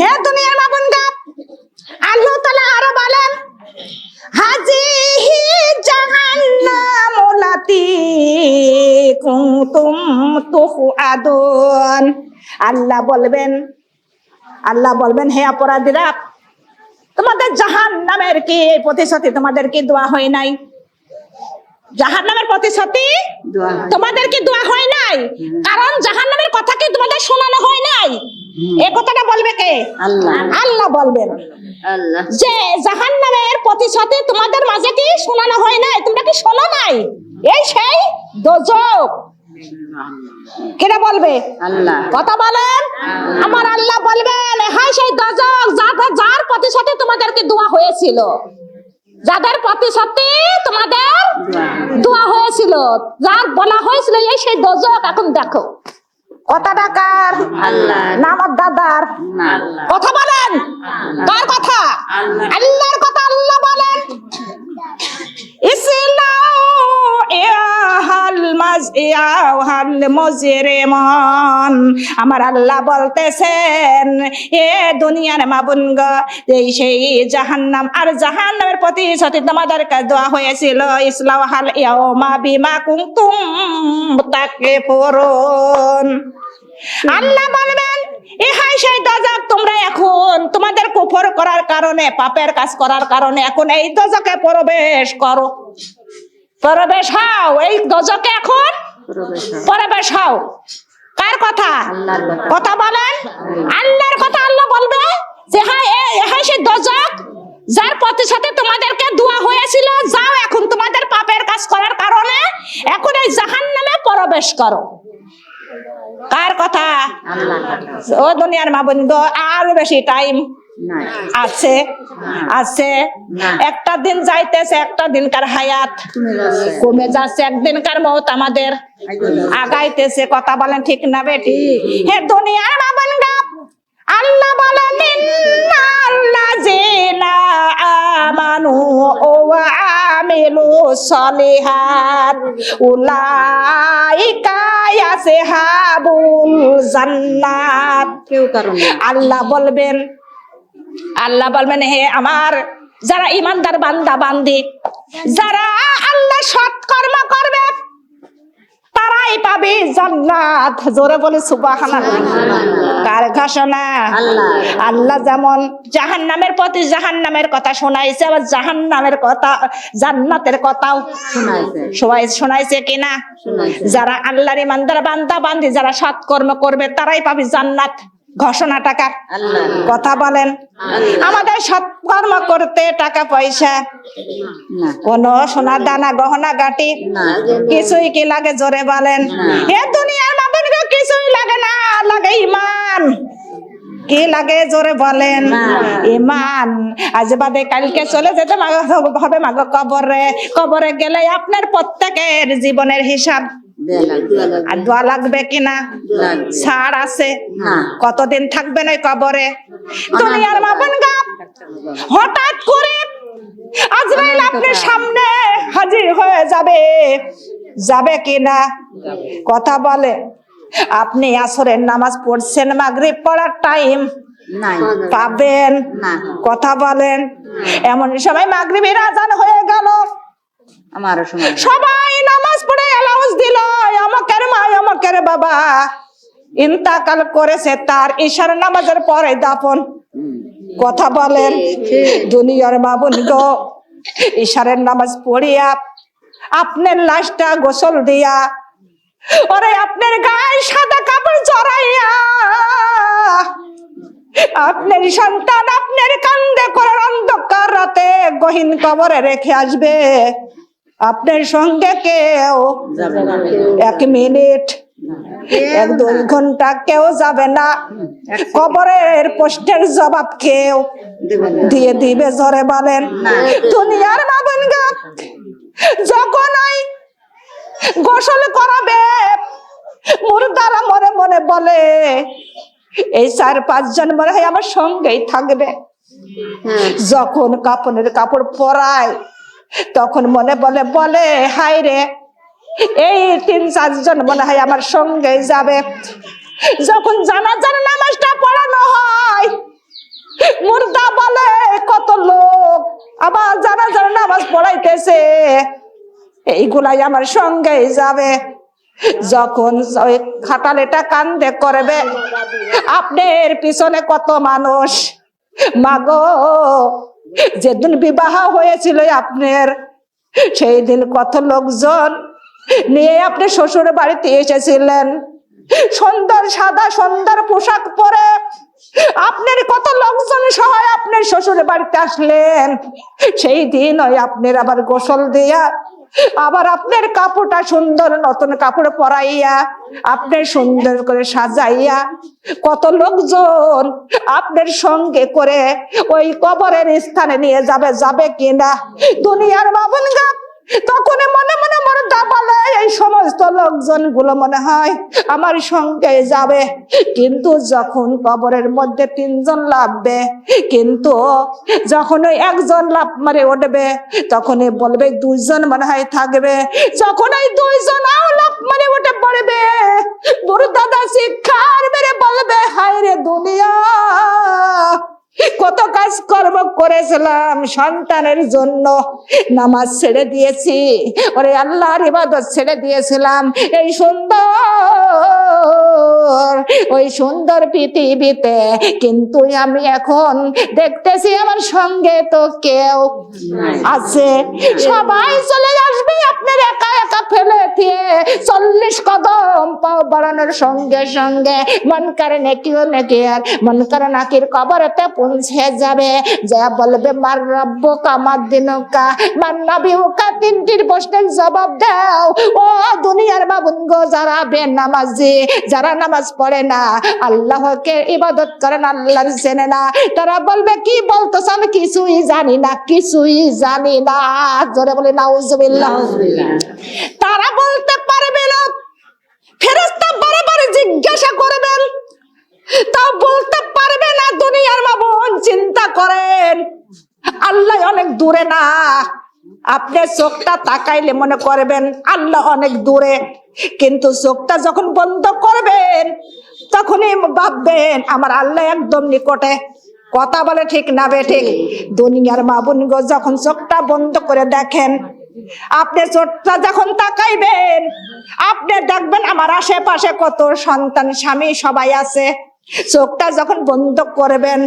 হে দুনিয়ার মাবুন গাপ আল্লাহ তাআলা আরও বলেন হাজিহি জাহান্নাম লাতি কুনতুম তুফআদুন। আল্লাহ বলবেন আল্লাহ বলবেন, হে অপরাধীরা, তোমাদের জাহান নামের কি প্রতিশ্রুতি, তোমাদের কি দোয়া হয় নাই? জাহান নামের প্রতিশ্রুতি তোমাদের কি দোয়া হয় নাই। কারণ জাহান নামের কথা কি তোমাদের শোনানো হয় নাই? এই কথাটা বলবে কে? আল্লাহ। আল্লাহ বলবেন। যে জাহান নামের প্রতিশ্রুতি তোমাদের মাঝে কি শোনানো হয় নাই? তোমরা কি শোনো নাই? এই সেই দোজক। কেটা বলবে? আল্লাহ। কথা বলেন। আমার আল্লাহ বলবেন হ্যাঁ সেই দজক যাদের যার প্রতিশ্রুতি তোমাদেরকে দোয়া হয়েছিল। যাদের প্রতি প্রতিশ্রুতি তোমাদের দোয়া হয়েছিল যার বলা হয়েছিল এই সেই দজক এখন দেখো। কথাটা কার? নামার দাদার। কথা বলেন। কার কথা? আল্লাহর কথা আল্লাহ বলেন। ইসলাউ আমার আল্লাহ বলতেছেন, এ দুনিয়ার মাবুন এই সেই জাহান্নাম। আর জাহান্নামের প্রতি সতী তোমাদেরকে দেওয়া হয়েছিল, ইসলাউ হাল ইয়াউমা বিমা কুনতুম তাকফুরুন আল্লাহ বলবেন, ইহাই সেই দজক তোমরা এখন, তোমাদের কুফর করার কারণে, পাপের কাজ করার কারণে এখন এই দজকে প্রবেশ করো। প্রবেশ হও এই দজকে এখন প্রবেশ হও। কার কথা? কথা। বলেন। আল্লাহর কথা আল্লাহ বলবে যে হ্যাঁ হ্যাঁ সেই দজক যার প্রতিশোধে তোমাদেরকে দোয়া হয়েছিল যাও এখন তোমাদের পাপের কাজ করার কারণে এখন এই জাহান্নামে প্রবেশ করো। কার কথা? ও দুনিয়ার মা বন্ধু আরও বেশি টাইম আছে? আছে? একটা দিন যাইতেছে একটা দিনকার হায়াত। কমে যাচ্ছে একদিনকার মত আমাদের। আগাইতেছে। কথা বলেন ঠিক না বেটি? হে দুনিয়ার মা বন্ধু আল্লাহ বলেন ইন্নাল্লাযীনা আমানু ওয়া আমিলু সলিহাত উলাইকা ইয়াসহাবুল জান্নাত। না আল্লাহ বলবেন আল্লাহ বলবেন হে আমার যারা ইমানদার বান্দা বান্দি যারা আল্লাহ সৎকর্ম করবে তারাই পাবে জান্নাত। জোরে বলে সুবহানাল্লাহ। কার ঘোষণা? আল্লাহ। যেমন জাহান্নামের প্রতি জাহান্নামের কথা শোনাইছে আবার জাহান্নামের কথা জান্নাতের কথাও সবাই শোনাইছে কিনা? যারা আল্লাহর ইমানদার বান্দা বান্দি যারা সৎকর্ম করবে তারাই পাবে জান্নাত। ঘোষণা আল্লাহ। কথা বলেন। আমাদের সৎকর্ম করতে টাকা পয়সা। কোন সোনা দানা গহনা গাটি কিছুই কি লাগে জোরে বলেন? এ দুনিয়ার মাপেন কিছুই লাগে না লাগে ইমান। কি লাগে জোরে বলেন? ইমান। আজ বাদে কালকে চলে যেতে হবে মাগ কবরে। কবরে গেলে আপনার প্রত্যেকের জীবনের হিসাব। আর দোয়া লাগবে কিনা ছাড় আছে। কতদিন থাকবেন ওই কবরে? দুনিয়ার মাপন গাপ। হঠাৎ করে আজরাইল আপনার সামনে হাজির হয়ে যাবে। যাবে কিনা কথা বলে আপনি আসরের নামাজ পড়ছেন মাগরিব পড়ার টাইম পাবেন। কথা বলেন। এমন সময় মাগরিবের আজান হয়ে গেল। আমারও সময় সবাই নামাজ পড়ে দিল মা বাবা। ইন্তাকাল করেছে তার নামাজের পরে কথা বলেন, দুনিয়ার গো নামাজ পড়িয়া আপনার লাশটা গোসল দিয়া, ওরে আপনার গায়ে সাদা কাপড় জড়াইয়া, আপনার সন্তান আপনার কান্দে করে অন্ধকার রাতে গহীন কবরে রেখে আসবে। আপনার সঙ্গে কেউ এক মিনিট এক দুই ঘণ্টা কেউ যাবে না। কবরের পোস্টের জবাব কেউ দিয়ে দিবে জরে বলেন। দুনিয়ার মাবন গা যখন গোসল করাবে মুর্দারা মনে মনে বলে এই চার পাঁচজন মনে হয় আমার সঙ্গেই থাকবে। হ্যাঁ। যখন কাপড়ের কাপড় পরায় তখন মনে বলে বলে হাই রে, এই তিন চারজন মনে হয় আমার সঙ্গে যাবে। যখন জানাজার নামাজটা পড়ানো হয়, মুর্দা বলে, কত লোক আবার জানাজার নামাজ পড়াইতেছে। এইগুলাই আমার সঙ্গে যাবে। যখন ওই খাটালেটা কান্দে করবে, আপনার পিছনে কত মানুষ? মাগো যেদিন বিবাহ হয়েছিল আপনার সেই দিন কত লোকজন নিয়ে আপনি শ্বশুর বাড়িতে এসেছিলেন। সুন্দর সাদা সুন্দর পোশাক পরে আপনার কত লোকজন সহায় আপনার শ্বশুর বাড়িতে আসলেন। সেই দিন ওই আপনার আবার গোসল দিয়া আবার আপনার কাপড়টা সুন্দর নতুন কাপড় পরাইয়া, আপনার সুন্দর করে সাজাইয়া, কত লোকজন আপনার সঙ্গে করে ওই কবরের স্থানে নিয়ে যাবে যাবে কিনা? দুনিয়ার বাবন গা তখন মনে মনে মনে দাবালে এই সমস্ত লোকজনগুলো মনে হয় আমার সঙ্গে যাবে। কিন্তু যখন কবরের মধ্যে তিনজন লাভবে কিন্তু যখন ওই একজন লাভ মারে উঠবে, তখনই বলবে দুইজন মনে হয় থাকবে। যখন ওই দুইজন আও লাভ মারে উঠে পড়বে, বড় দাদা শিক্ষার মেরে বলবে হায় রে দুনিয়া! কত কাজ কর্ম করেছিলাম সন্তানের জন্য। নামাজ ছেড়ে দিয়েছি। ওরে আল্লাহর ইবাদত ছেড়ে দিয়েছিলাম। এই সুন্দর ওই সুন্দর পৃথিবীতে কিন্তু আমি এখন দেখতেছি আমার সঙ্গে তো কেউ আছে। সবাই চলে আসবে আপনার একা একা ফেলে দিয়ে চল্লিশ কদম পাও বাড়ানোর সঙ্গে সঙ্গে মন করে নেকিও, নেকি আর মন করে নাকির কবরেতে পৌঁছে যাবে। যা বলবে, মার রব্ব কামার দিনকা, মার নাবিউকা তিনটির প্রশ্নের জবাব দাও। ও দুনিয়ার বাবুন গো যারা বেনামাজি, যারা নামাজ পড়ে না, আল্লাহকে ইবাদত করে না, আল্লাহর চেনে না। তারা বলবে, কি বলতেছ? আমি কিছুই জানি না, কিছুই জানি না। জোরে বলে, নাউজুবিল্লাহ। তারা বলতে পারবে না। ফেরেস্তা বারে জিজ্ঞাসা করবেন। তাও বলতে পারবে না দুনিয়ার মামুন, চিন্তা করেন। আল্লাহ অনেক দূরে না। আপনি চোখটা তাকাইলে মনে করবেন, আল্লাহ অনেক দূরে। কিন্তু চোখটা যখন বন্ধ করবেন, তখনই ভাববেন, আমার আল্লাহ একদম নিকটে। কথা বলে ঠিক না বে ঠিক। দুনিয়ার মাবুন গো, যখন চোখটা বন্ধ করে দেখেন আপনি চোখটা যখন তাকাইবেন, আপনি দেখবেন আমার আশেপাশে কত সন্তান, স্বামী সবাই আছে। চোখটা যখন বন্ধ করবেন,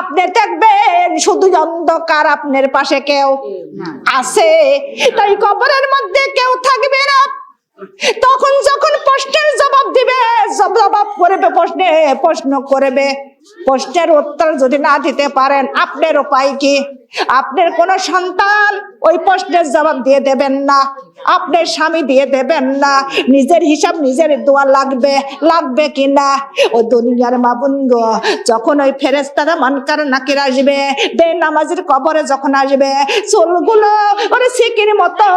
আপনি দেখবেন শুধু অন্ধকার আপনার পাশে কেউ আছে। তাই কবরের মধ্যে কেউ থাকবে না। তখন যখন প্রশ্নের জবাব দিবে, জবাব করবে, প্রশ্নে প্রশ্ন করবে। প্রশ্নের উত্তর যদি না দিতে পারেন, আপনার উপায় কি? আপনার কোন সন্তান ওই প্রশ্নের জবাব দিয়ে দেবেন না। আপনার স্বামী দিয়ে দেবেন না। নিজের হিসাব নিজের দোয়া লাগবে লাগবে কি না? ও দুনিয়ার মাবুন গো যখন ওই ফেরেস্তারা মনকার নাকির আসবে বে নামাজের কবরে যখন আসবে, চুলগুলো ওরে সিকির মতো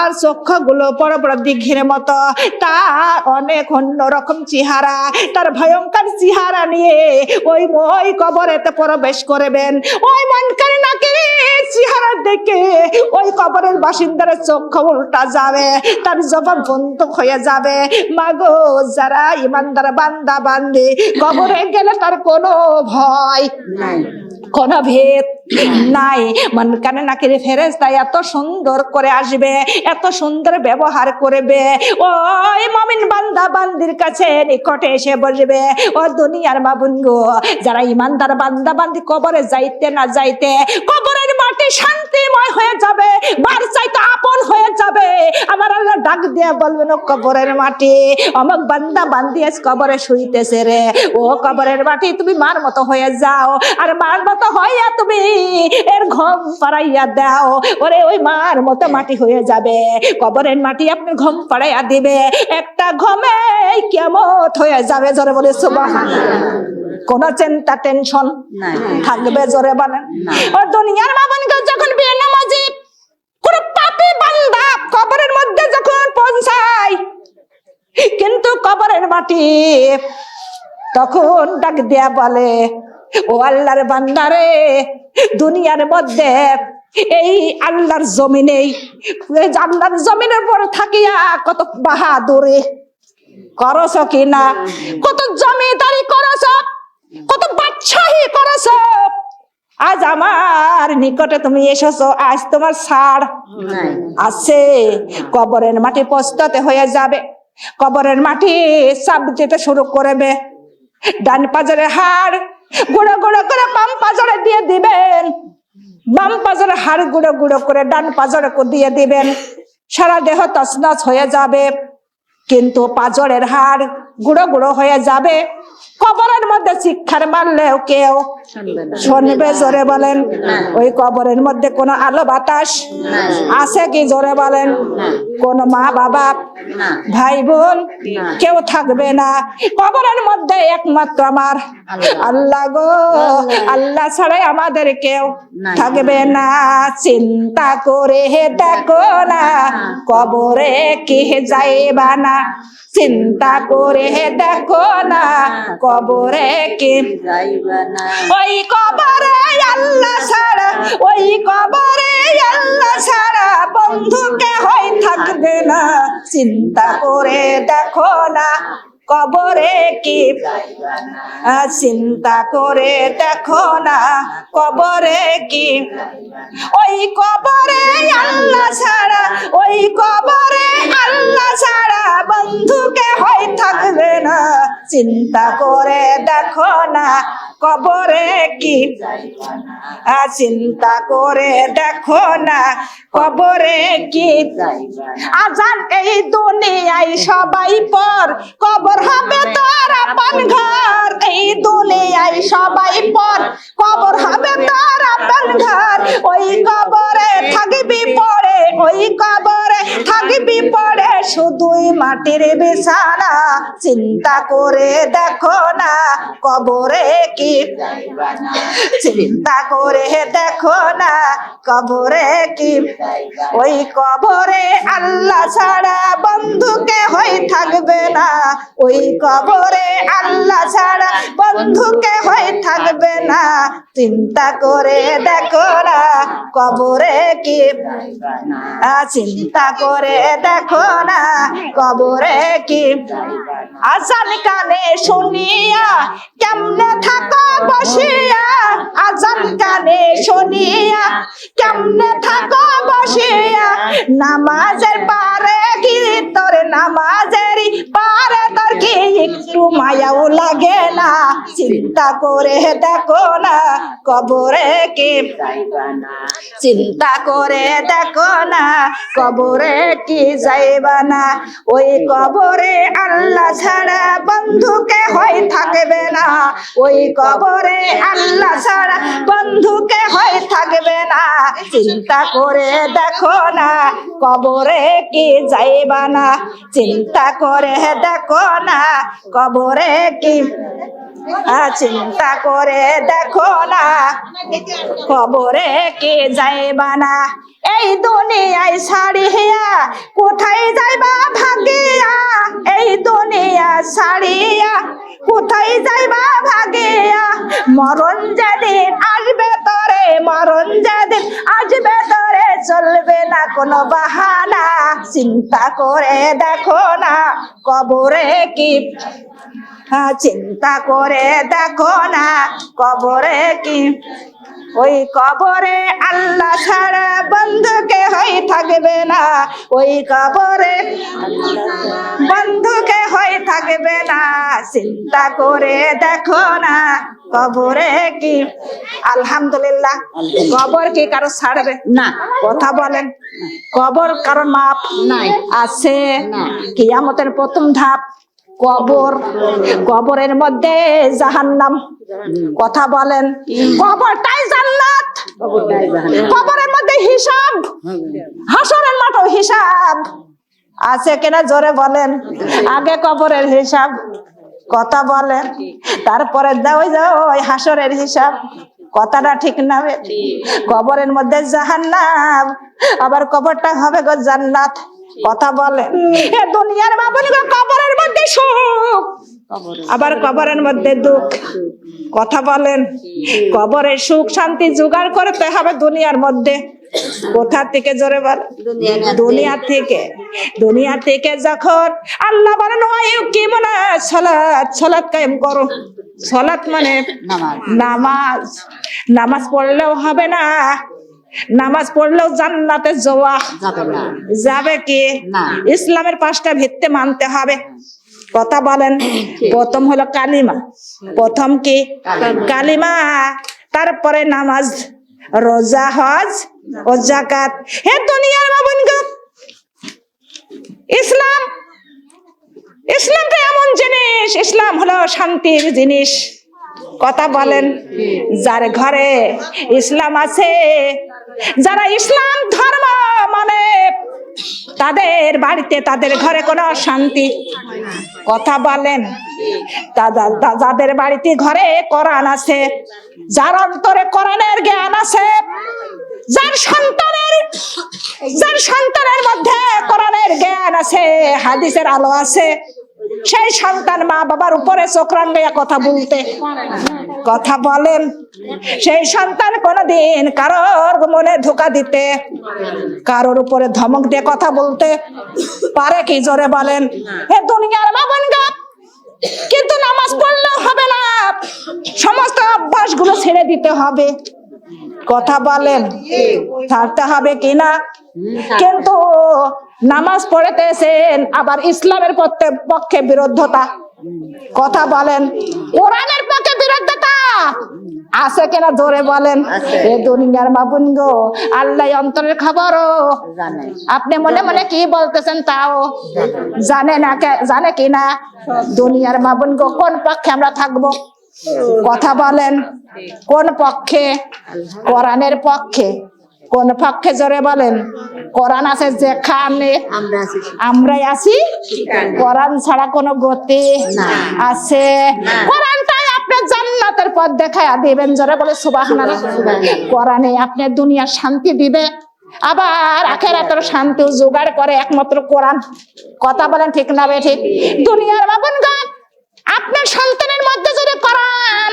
আর চক্ষগুলো বড় বড় দিঘির মতো, তার অনেক অন্যরকম চেহারা, তার ভয়ঙ্কর চেহারা নিয়ে ওই ওই কবরেতে প্রবেশ করবেন। ওই মানকার নাকি চেহারা দেখে ওই কবরের বাসিন্দার যাবে, তার জবাব বন্ধ হয়ে যাবে। যারা ইমানদার বান্দা বান্দি, কবরে গেলে তার কোনো ভয় নাই ভেদ নাই। মন কানে এত সুন্দর করে আসবে, এত সুন্দর ব্যবহার করবে। ওই মমিন বান্দা বান্দির কাছে নিকটে এসে বসবে। ও দুনিয়ার মাবুন গো, যারা ইমানদার বান্দা বান্দি কবরে যাইতে না যাইতে কবরের মাটি শান্তিময় হয়ে যাবে, বার চাইতে আপন হয়ে যাবে। আমার আল্লাহ ডাক দিয়ে বলবেন, ও কবরের মাটি, অমক বান্দা বান্দি আজ কবরে শুইতেছে রে। ও কবরের মাটি, তুমি মার মতো হয়ে যাও। আর মার মতো হইয়া তুমি এর ঘম পাড়াইয়া দাও। ওরে, ওই মার মতো মাটি হয়ে যাবে। কবরের মাটি আপনি ঘম পাড়াইয়া দিবে। একটা ঘমে কেমত হয়ে যাবে, জোরে বলে সুবাহ কোন চিন্তা টেনশন থাকবে জোরে বলেন। ও দুনিয়ার বাবানকে যখন বিয়ে নামাজি কোন পাপি বান্দা কবরের মধ্যে যখন পৌঁছায় কিন্তু কবরের মাটি তখন ডাক দেয়া বলে ও আল্লাহর বান্দারে দুনিয়ার মধ্যে এই আল্লাহর জমিনে আল্লাহর জমিনের পরে থাকিয়া কত বাহাদুরে করছ কিনা? কত করছ কত বাদশাহী করছ? আজ আমার নিকটে তুমি এসেছ আজ তোমার নাই। আছে। কবরের মাটি পস্ততে হয়ে যাবে। কবরের মাটি চাপ দিতে শুরু করবে। ডান পাজরের হাড় গুঁড়ো গুঁড়ো করে বাম পাজরে দিয়ে দিবেন। বাম পাজরে হাড় গুঁড়ো গুঁড়ো করে ডান পাজরে দিয়ে দিবেন। সারা দেহ তছনছ হয়ে যাবে। কিন্তু পাজরের হাড় গুঁড়ো গুঁড়ো হয়ে যাবে। কবরের মধ্যে শিক্ষার মারলেও কেউ শুনবে জোরে বলেন। ওই কবরের মধ্যে কোনো আলো বাতাস আছে কি জোরে বলেন? কোন মা বাবা ভাই বোন কেউ থাকবে না। কবরের মধ্যে একমাত্র আমার আল্লাহ। গো আল্লাহ। ছাড়াই আমাদের কেউ থাকবে না। চিন্তা করে দেখো না কবরে কি যাইবা না। চিন্তা করে দেখো না কবরে কি যাইবা না। ওই কবরে আল্লাহ ছাড়া ওই কবরে আল্লাহ ছাড়া বন্ধুকে হই থাকবে না। চিন্তা করে দেখো না কবরে কি? চিন্তা করে দেখো না, কবরে কি? ওই কবরে আল্লাহ ছাড়া, ওই কবরে আল্লাহ ছাড়া বন্ধুকে হয় থাকবে না। চিন্তা করে দেখো না কবরে কি? চিন্তা করে দেখো না, কবরে কি? আজান এই দুনিয়ায় সবাই পর, কবর হবে তোর আপন ঘর। এই দুনিয়ায় সবাই পর, কবর হবে তোর আপন ঘর। শুধুই মাটির বিছানা। চিন্তা করে দেখো না, কবরে কি? চিন্তা করে দেখো না, কবরে কি? ওই কবরে আল্লাহ ছাড়া বন্ধুকে হয়ে থাকবে না। ওই কবরে আল্লাহ ছাড়া বন্ধুকে হয়ে থাকবে না। চিন্তা করে দেখো না, কবরে কি? চিন্তা করে দেখো না কবরে কি? আজান কানে শুনিয়া, কেমনে থাকো বসিয়া? আজান কানে শুনিয়া, কেমনে থাকো বসিয়া? নামাজের পারে কি তোর নামাজের পারে তোর কি? একটু মায়াও লাগে না, চিন্তা করে দেখো না, কবরে কি চিন্তা করে দেখো না, কবরে কি যাইবা না? ওই কবরে আল্লাহ ছাড়া বন্ধুকে হয় থাকবে না। ওই কবরে আল্লাহ ছাড়া বন্ধুকে হয় থাকবে না। চিন্তা করে দেখো না, কবরে কি যাইবা না। চিন্তা করে দেখো না, কবরে কি চিন্তা করে দেখো না। কবরে কে যাইবা না? এই দুনিয়ায় ছাড়িয়া কোথায় যাইবা ভাগিয়া? এই দুনিয়া ছাড়িয়া কোথায় যাইবা ভাগিয়া? মরণ যেদিন আসবে তরে মরণ যেদিন আসবে তরে চলবে না কোনো বাহানা। চিন্তা করে দেখো না কবরে কি। হ্যাঁ, চিন্তা করে দেখো না কবরে কি। ওই কবরে আল্লাহ ছাড়া বন্ধুকে হয়ে থাকবে না। ওই কবরে বন্ধুকে হয়ে থাকবে না। চিন্তা করে দেখো না কবরে কি। আলহামদুলিল্লাহ। কবর কি কারও ছাড়বে? না। কথা বলেন। কবর কারণ মাপ নাই। আছে। কিয়ামতের প্রথম ধাপ কবর। কবরের মধ্যে জাহান্নাম কথা বলেন। কবরটাই জান্নাত। কবরের মধ্যে হিসাব। হাসরের মাঠও হিসাব। আছে কিনা জোরে বলেন। আগে কবরের হিসাব। কথা বলেন। তারপরে ওই যাও ওই হাসরের হিসাব। কথাটা ঠিক না কবরের মধ্যে জাহান্নাম। আবার কবরটা হবে গো জান্নাত। কথা বলেন। এ দুনিয়ার বাবুন কবরের মধ্যে সুখ। আবার কবরের মধ্যে দুঃখ। কথা বলেন কবরের সুখ শান্তি জোগাড় করতে হবে দুনিয়ার মধ্যে। কোথা থেকে জোরে বল? দুনিয়া থেকে। দুনিয়া থেকে। যখন আল্লাহ বলেন কি মনে সালাত সালাত কায়েম করো। সলাৎ মানে নামাজ। নামাজ। নামাজ পড়লেও হবে না। নামাজ পড়লেও জান্নাতে যাওয়া। যাবে কি? না। ইসলামের পাঁচটা ভিত্তি মানতে হবে। কথা বলেন। প্রথম হলো কালিমা। প্রথম কি? কালিমা। তারপরে নামাজ রোজা হজ ও জাকাত হে দুনিয়ার বাবন ইসলাম ইসলামটা এমন জিনিস ইসলাম হলো শান্তির জিনিস। কথা বলেন যার ঘরে ইসলাম আছে যারা ইসলাম ধর্ম তাদের বাড়িতে, তাদের ঘরে কোনো শান্তি কথা বলেন যাদের বাড়িতে ঘরে কোরআন আছে, যার অন্তরে কোরআনের জ্ঞান আছে, যার সন্তানের যার সন্তানের মধ্যে কোরআনের জ্ঞান আছে, হাদিসের আলো আছে, সেই সন্তান মা বাবার উপরে চোখ রাঙ্গাইয়া কথা বলতে। কথা বলেন। সেই সন্তান কোনদিন কারোর মনে ধোকা দিতে, কারোর উপরে ধমক দিয়ে কথা বলতে পারে কি জোরে বলেন? হে দুনিয়ার বাবন গা, কিন্তু নামাজ পড়লেও হবে না। সমস্ত অভ্যাসগুলো ছেড়ে দিতে হবে। কথা বলেন, থাকতে হবে কিনা? কিন্তু নামাজ পড়েতেছেন, আবার ইসলামের পক্ষে বিরুদ্ধতা। কথা বলেন, কোরআনের আছে কিনা জোরে বলেন? এ দুনিয়ার মাবুন গো আল্লাহ অন্তরের খবরও। আপনি মনে মনে কি বলতেছেন তাও? জানে। না কে- জানে কি না? দুনিয়ার মাবুন গো কোন পক্ষে আমরা থাকব? কথা বলেন। কোন পক্ষে? কোরআনের পক্ষে। কোন পক্ষে জোরে বলেন? কোরআন আছে যেখানে। আমরা আমরাই আছি? কোরআন ছাড়া কোনো গতি আছে। কোরআনটাই আপনি জান্নাতের পথ দেখায় দিবেন। জোরে বলে সুবহানাল্লাহ। কোরআনে আপনি দুনিয়ার শান্তি দিবে। আবার আখেরাতের শান্তি জোগাড় করে একমাত্র কোরআন। কথা বলেন ঠিক না বে ঠিক? দুনিয়ার বাবন গান আপনার সন্তানের মধ্যে যদি কোরআন,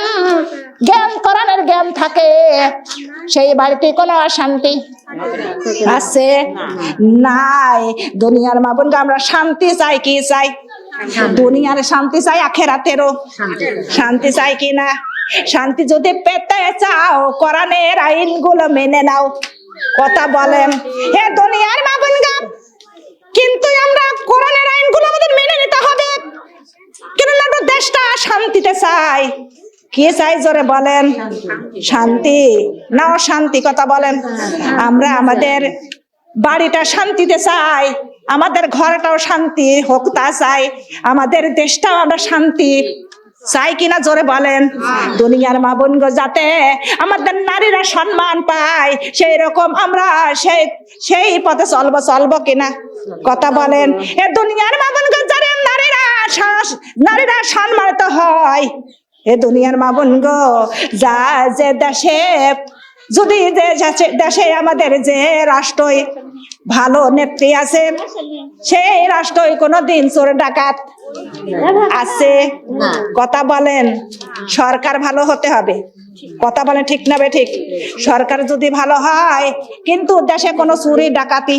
জ্ঞান, কোরআনের জ্ঞান থাকে, সেই বাড়িতে কোনো অশান্তি আছে? নাই। দুনিয়ার মা বোনকে আমরা শান্তি চাই, কি চাই? দুনিয়ার শান্তি চাই আখেরাতেরও। শান্তি। চাই কি না? শান্তি যদি পেতে চাও কোরআনের আইনগুলো মেনে নাও। কথা বলেন হে দুনিয়ার মা বোনগা কিন্তু আমরা কোরআনের আইনগুলো আমাদের মেনে নিতে হবে। কেন আমরা দেশটা শান্তিতে চাই? কি চাই জোরে বলেন? শান্তি। না শান্তি কথা বলেন। আমরা আমাদের বাড়িটা শান্তিতে চাই। আমাদের ঘরটাও শান্তি হোক তা চাই। আমাদের দেশটাও আমরা শান্তি। চাই কিনা জোরে বলেন? দুনিয়ার মা বোনগো যাতে আমাদের নারীরা সম্মান পায় সেই রকম আমরা সেই সেই পথে চলবো চলবো কিনা? কথা বলেন। এ দুনিয়ার মা যারা নারীরা নারীরা সম্মানিত হয় এ দুনিয়ার মা বোন গো যা যে দেশে যদি দেশে আমাদের যে রাষ্ট্রই ভালো নেত্রী আছে। সেই রাষ্ট্রই কোনোদিন চোর ডাকাত আছে। কথা বলেন, সরকার ভালো হতে হবে। কথা বলেন ঠিক না ঠিক? সরকার যদি ভালো হয়, কিন্তু দেশে কোনো চুরি ডাকাতি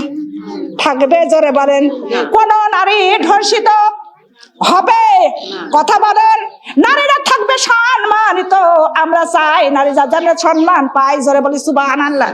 থাকবে জোরে বলেন। কোন নারী ধর্ষিত হবে। কথা বলেন নারীরা থাকবে সম্মানিত। আমরা চাই নারী যা যেন সম্মান পাই জোরে বলি সুবাহ আল্লাহ